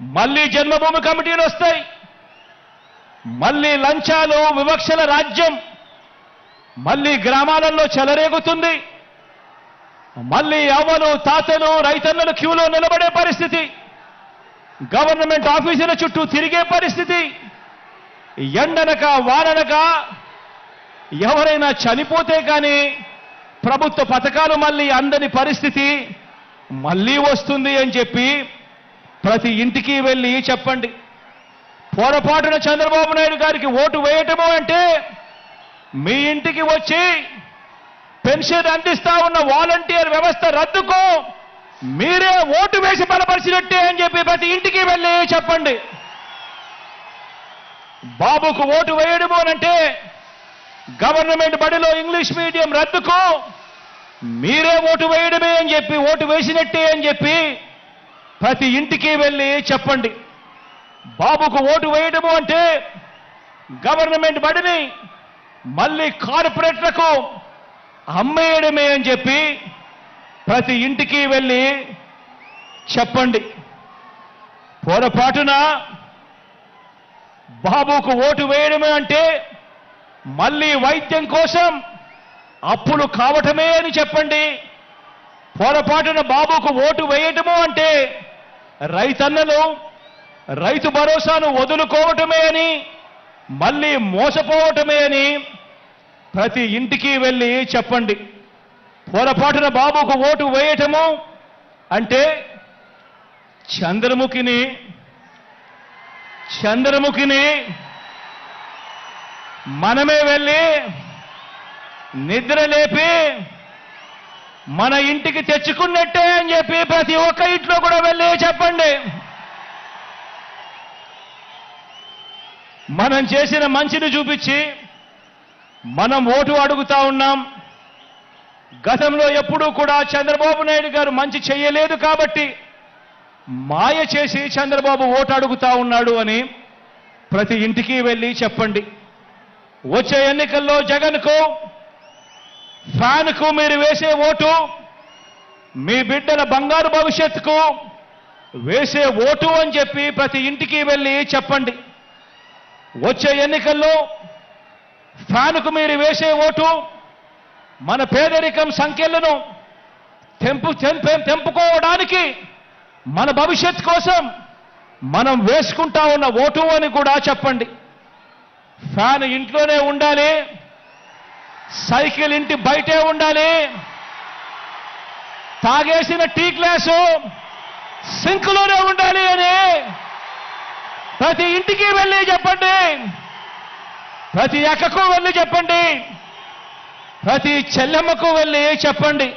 మళ్ళీ జన్మభూమి కమిటీలు వస్తాయి. మళ్ళీ లంచాలు వివక్షల రాజ్యం మళ్ళీ గ్రామాలలో చెలరేగుతుంది. మళ్ళీ అవ్వలు తాతలు రైతన్నలు క్యూలో నిలబడే పరిస్థితి. గవర్నమెంట్ ఆఫీసుల చుట్టూ తిరిగే పరిస్థితి. ఎండనక వాననక ఎవరైనా చనిపోతే కానీ ప్రభుత్వ పథకాలు మళ్ళీ అందని పరిస్థితి మళ్ళీ వస్తుంది అని చెప్పి ప్రతి ఇంటికి వెళ్ళి చెప్పండి. పొరపాటున చంద్రబాబు నాయుడు గారికి ఓటు వేయటము అంటే మీ ఇంటికి వచ్చి పెన్షన్ అందిస్తా ఉన్న వాలంటీర్ వ్యవస్థ రద్దుకు మీరే ఓటు వేసి బలపరిచినట్టే అని చెప్పి ప్రతి ఇంటికి వెళ్ళి చెప్పండి. బాబుకు ఓటు వేయడము అంటే గవర్నమెంట్ బడిలో ఇంగ్లీష్ మీడియం రద్దుకు మీరే ఓటు వేయడమే అని చెప్పి ఓటు వేసినట్టే అని చెప్పి ప్రతి ఇంటికి వెళ్ళి చెప్పండి. బాబుకు ఓటు వేయడము అంటే గవర్నమెంట్ బడిని మళ్ళీ కార్పొరేట్లకు అమ్మేయడమే అని చెప్పి ప్రతి ఇంటికి వెళ్ళి చెప్పండి. పొరపాటున బాబుకు ఓటు వేయడమే అంటే మళ్ళీ వైద్యం కోసం అప్పులు కావటమే అని చెప్పండి. పొరపాటున బాబుకు ఓటు వేయటము అంటే రైతన్నలు రైతు భరోసాను వదులుకోవటమే అని మళ్ళీ మోసపోవటమే అని ప్రతి ఇంటికి వెళ్ళి చెప్పండి. పొరపాటున బాబుకు ఓటు వేయటము అంటే చంద్రముఖిని చంద్రముఖిని మనమే వెళ్ళి నిద్ర లేపి మన ఇంటికి తెచ్చుకున్నట్టే అని చెప్పి ప్రతి ఒక్క ఇంట్లో కూడా వెళ్ళి చెప్పండి. మనం చేసిన మంచిని చూపించి మనం ఓటు అడుగుతా ఉన్నాం. గతంలో ఎప్పుడూ కూడా చంద్రబాబు నాయుడు గారు మంచి చేయలేదు కాబట్టి మాయ చేసి చంద్రబాబు ఓటు అడుగుతా ఉన్నాడు అని ప్రతి ఇంటికి వెళ్ళి చెప్పండి. వచ్చే ఎన్నికల్లో జగన్కు ఫ్యాన్కు మీరు వేసే ఓటు మీ బిడ్డల బంగారు భవిష్యత్తుకు వేసే ఓటు అని చెప్పి ప్రతి ఇంటికి వెళ్ళి చెప్పండి. వచ్చే ఎన్నికల్లో ఫ్యాన్కు మీరు వేసే ఓటు మన పేదరికం సంఖ్యలను తెంపు తెంపుకోవడానికి మన భవిష్యత్ కోసం మనం వేసుకుంటా ఉన్న ఓటు అని కూడా చెప్పండి. ఫ్యాన్ ఇంట్లోనే ఉండాలి. సైకిల్ ఇంటి బయటే ఉండాలి. తాగేసిన టీ గ్లాసు సింక్లోనే ఉండాలి అని ప్రతి ఇంటికి వెళ్ళి చెప్పండి. ప్రతి అక్కకు వెళ్ళి చెప్పండి. ప్రతి చెల్లెమ్మకు వెళ్ళి చెప్పండి.